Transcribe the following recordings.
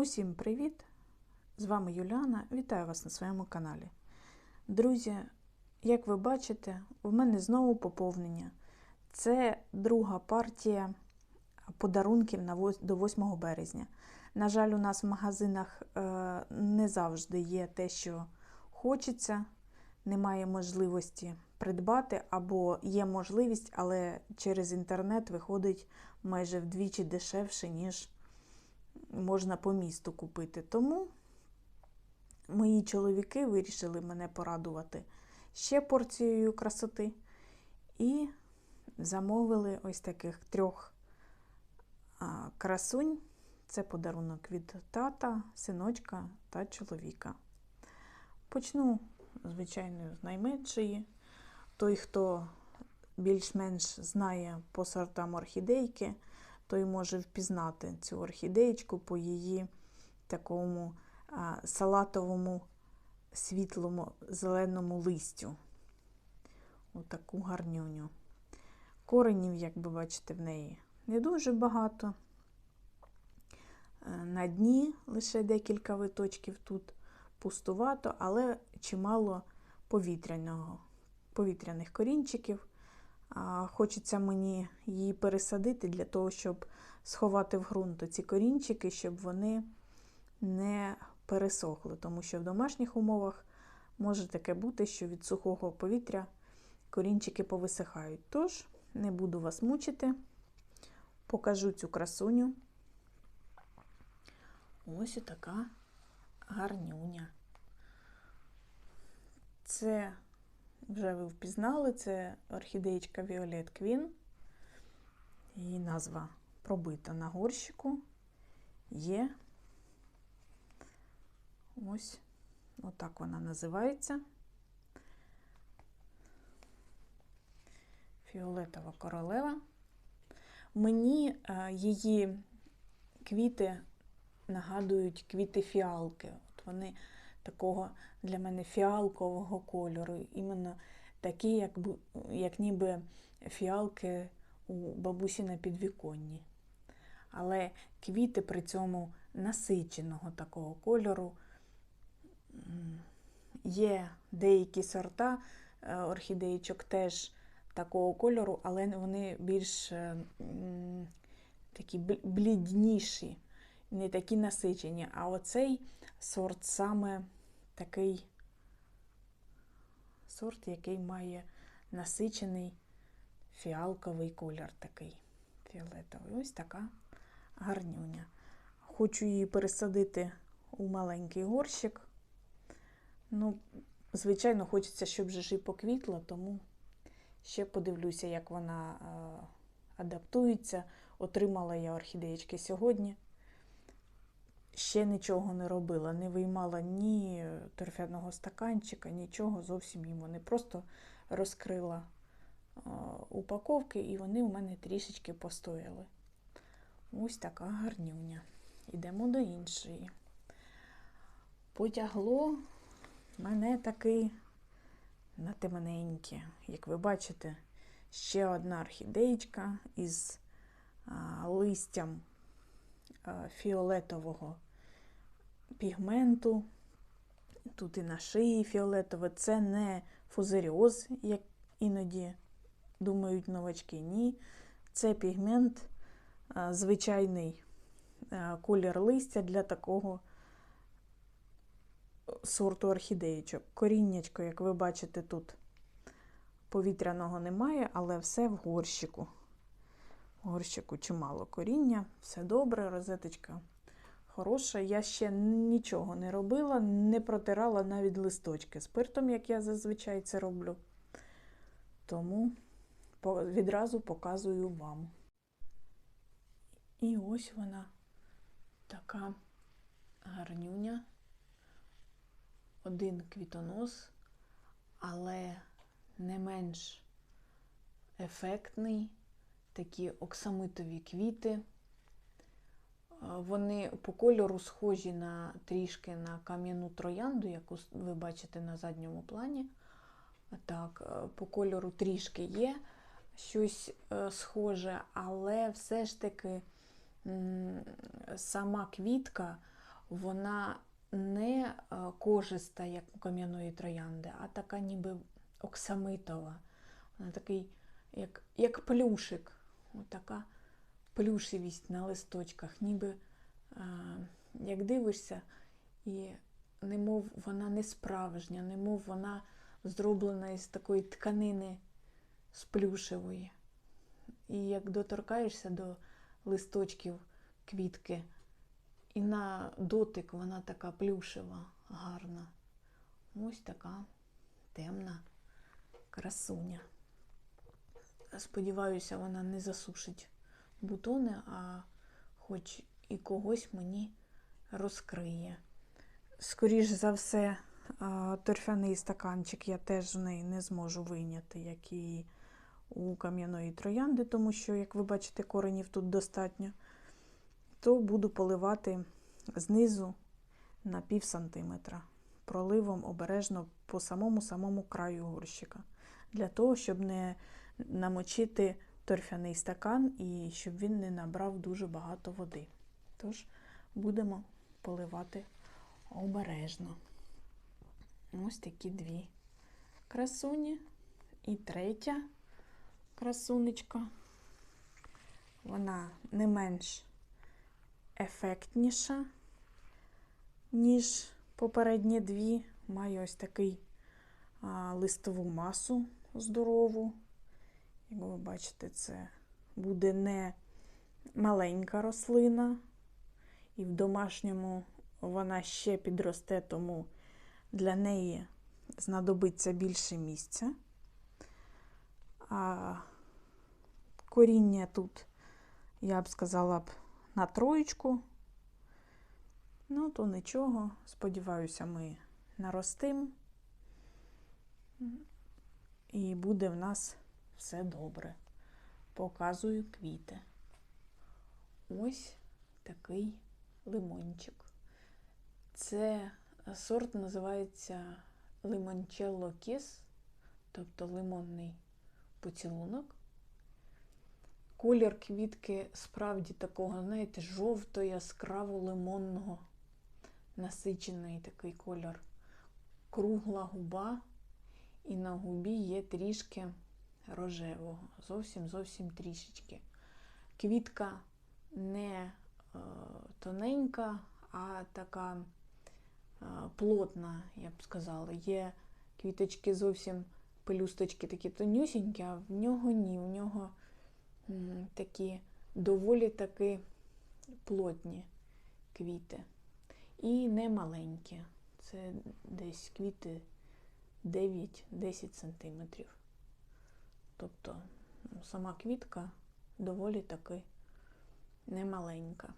Усім привіт! З вами Юліана. Вітаю вас на своєму каналі. Друзі, як ви бачите, в мене знову поповнення. Це друга партія подарунків до 8 березня. На жаль, у нас в магазинах е, не завжди є те, що хочеться, немає можливості придбати, або є можливість, але через інтернет виходить майже вдвічі дешевше, ніж можна по місту купити. Тому мої чоловіки вирішили мене порадувати ще порцією красоти і замовили ось таких трьох красунь. Це подарунок від тата, синочка та чоловіка. Почну, звичайно, з найменшої. Той, хто більш-менш знає по сортам орхідейки, той може впізнати цю орхідеєчку по її такому салатовому світлому зеленому листю. Отаку гарнюню. Коренів, як ви бачите, в неї не дуже багато. Е, На дні лише декілька виточків тут пустувато, але чимало повітряного, повітряних корінчиків. Хочеться мені її пересадити для того, щоб сховати в ґрунт ці корінчики, щоб вони не пересохли. Тому що в домашніх умовах може таке бути, що від сухого повітря корінчики повисихають. Тож не буду вас мучити, покажу цю красуню. Ось і така гарнюня. Це вже ви впізнали, це орхідеєчка Violet Queen. Її назва пробита на горщику. Є. Ось, отак вона називається. Фіолетова королева. Мені е, її квіти нагадують квіти фіалки. От вони такого для мене фіалкового кольору. Іменно такі, як, як ніби фіалки у бабусі на підвіконні. Але квіти при цьому насиченого такого кольору. Є деякі сорта е, орхідеїчок теж такого кольору, але вони більш е, такі блідніші, не такі насичені. А оцей сорт саме такий сорт, який має насичений фіалковий колір такий фіолетовий. Ось така гарнюня. Хочу її пересадити у маленький горщик. Ну, звичайно, хочеться, щоб же ж і поквітла, тому ще подивлюся, як вона е, адаптується. Отримала я орхідеєчки сьогодні. Ще нічого не робила, не виймала ні торфяного стаканчика, нічого, зовсім їм вони просто розкрила упаковки, і вони у мене трішечки постояли. Ось така гарнюня. Йдемо до іншої. Потягло мене таки на темненьке. Як ви бачите, ще одна орхідеєчка із а, листям а, фіолетового пігменту. Тут і на шиї фіолетове. Це не фузаріоз, як іноді думають новачки. Ні. Це пігмент, звичайний а, колір листя для такого сорту орхідеїчок. Коріннячко, як ви бачите, тут повітряного немає, але все в горщику. В горщику чимало коріння, все добре, розеточка хороша. Я ще нічого не робила, не протирала навіть листочки спиртом, як я зазвичай це роблю. Тому відразу показую вам. І ось вона така гарнюня один квітонос, але не менш ефектний, такі оксамитові квіти. Вони по кольору схожі на трішки на кам'яну троянду, яку ви бачите на задньому плані. Так, е, по кольору трішки є щось е, схоже, але все ж таки сама квітка вона не е, кожиста, як у кам'яної троянди, а така ніби оксамитова. Вона такий, як, як плюшик. Отака плюшевість на листочках, ніби е, як дивишся, і немов вона не справжня, немов вона зроблена із такої тканини з плюшевої. І як доторкаєшся до листочків квітки, і на дотик вона така плюшева, гарна. Ось така темна красуня. Сподіваюся, вона не засушить бутони, а хоч і когось мені розкриє. Скоріш за все, торфяний стаканчик я теж в неї не зможу вийняти, як і у кам'яної троянди, тому що, як ви бачите, коренів тут достатньо, то буду поливати знизу на пів сантиметра, проливом обережно по самому-самому краю горщика, для того, щоб не намочити торфяний стакан і щоб він не набрав дуже багато води. Тож будемо поливати обережно. Ось такі дві красуні. І третя красунечка. Вона не менш ефектніша, ніж попередні дві. Має ось такий а, листову масу здорову. Як ви бачите, це буде не маленька рослина, і в домашньому вона ще підросте, тому для неї знадобиться більше місця. А коріння тут, я б сказала б, на троєчку. Ну, то нічого. Сподіваюся, ми наростимо. І буде в нас все добре. Показую квіти. Ось такий лимончик. Це сорт називається лимончелло кіс, тобто лимонний поцілунок. Колір квітки справді такого, знаєте, жовто-яскраво-лимонного, насичений такий колір. Кругла губа, і на губі є трішки рожевого, зовсім зовсім трішечки. Квітка не е, тоненька, а така е, плотна, я б сказала. Є квіточки зовсім пелюсточки такі тонюсінькі, а в нього ні. В нього м, такі доволі таки плотні квіти. І не маленькі. Це десь квіти 9-10 сантиметрів. Тобто ну, сама квітка доволі таки немаленька.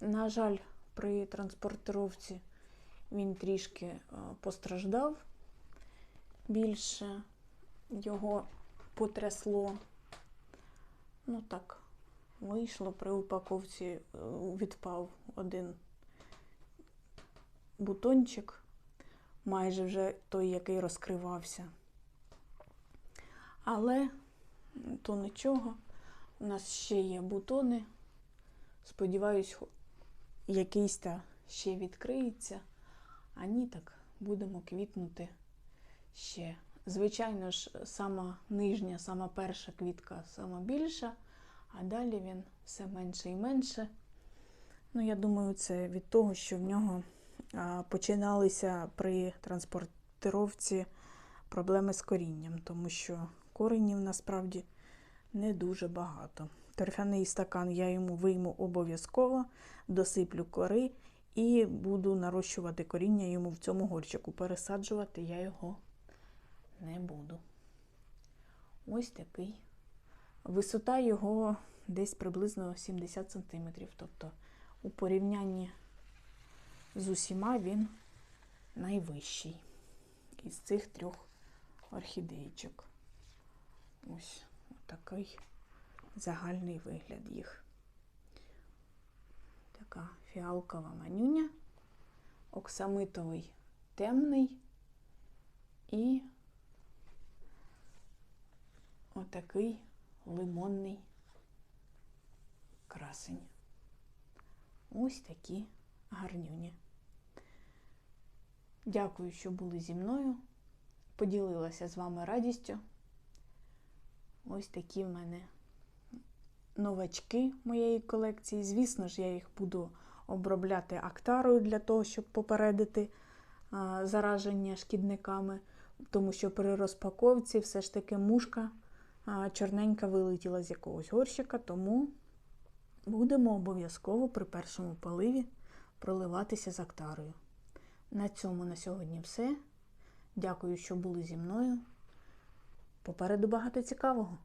На жаль, при транспортировці він трішки е, постраждав більше, його потрясло. Ну так, вийшло при упаковці, е, відпав один бутончик, майже вже той, який розкривався. Але то нічого. У нас ще є бутони. Сподіваюсь, якийсь та ще відкриється. А ні, так будемо квітнути ще. Звичайно ж, сама нижня, сама перша квітка сама більша, а далі він все менше і менше. Ну, я думаю, це від того, що в нього починалися при транспортировці проблеми з корінням, тому що коренів насправді не дуже багато. Торфяний стакан я йому вийму обов'язково, досиплю кори і буду нарощувати коріння йому в цьому горщику. Пересаджувати я його не буду. Ось такий. Висота його десь приблизно 70 см. Тобто, у порівнянні з усіма він найвищий із цих трьох орхідейчок. Ось такий загальний вигляд їх. Така фіалкова манюня, оксамитовий темний і отакий лимонний красень. Ось такі гарнюні. Дякую, що були зі мною. Поділилася з вами радістю. Ось такі в мене новачки моєї колекції. Звісно ж, я їх буду обробляти актарою для того, щоб попередити зараження шкідниками, тому що при розпаковці все ж таки мушка чорненька вилетіла з якогось горщика, тому будемо обов'язково при першому поливі проливатися з актарою. На цьому на сьогодні все. Дякую, що були зі мною. Попереду багато цікавого.